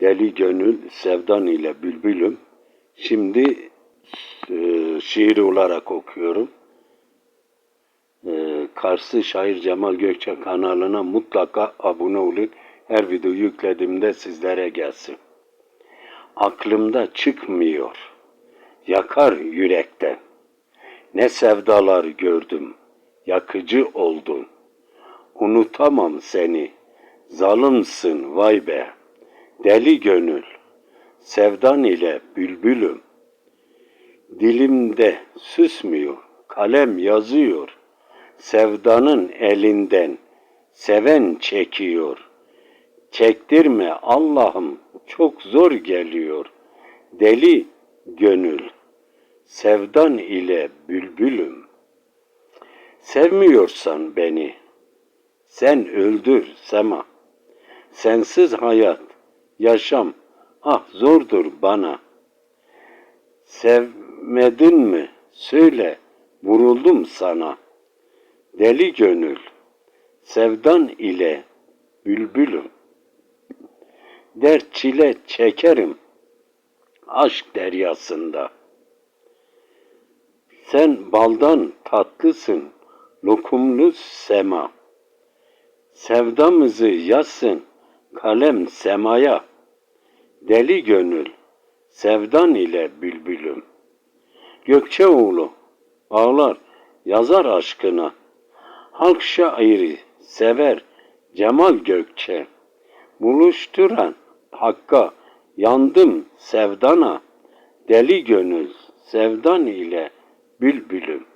Deli Gönül Sevdan ile Bülbülüm. Şimdi e, şiir olarak okuyorum. E, Karslı Şair Cemal Gökçe kanalına mutlaka abone olun. Her video yüklediğimde sizlere gelsin. Aklımda çıkmıyor. Yakar yürekten. Ne sevdalar gördüm. Yakıcı oldun. Unutamam seni. Zalimsin vay be. Deli gönül. Sevdan ile bülbülüm. Dilimde süsmüyor. Kalem yazıyor. Sevdanın elinden seven çekiyor. Çektirme Allah'ım çok zor geliyor. Deli gönül. Sevdan ile bülbülüm. Sevmiyorsan beni, sen öldür Sema. Sensiz hayat, yaşam, ah zordur bana. Sevmedin mi? Söyle, vuruldum sana. Deli gönül, sevdan ile bülbülüm. Dert çile çekerim, aşk deryasında. Sen baldan tatlısın, lokumlu sema. Sevdamızı yazsın kalem semaya. Deli gönül, sevdan ile bülbülüm. Gökçeoğlu ağlar, yazar aşkına. Halk şairi sever Cemal Gökçe. Buluşturan hakka yandım sevdana. Deli gönül sevdan ile bülbülüm.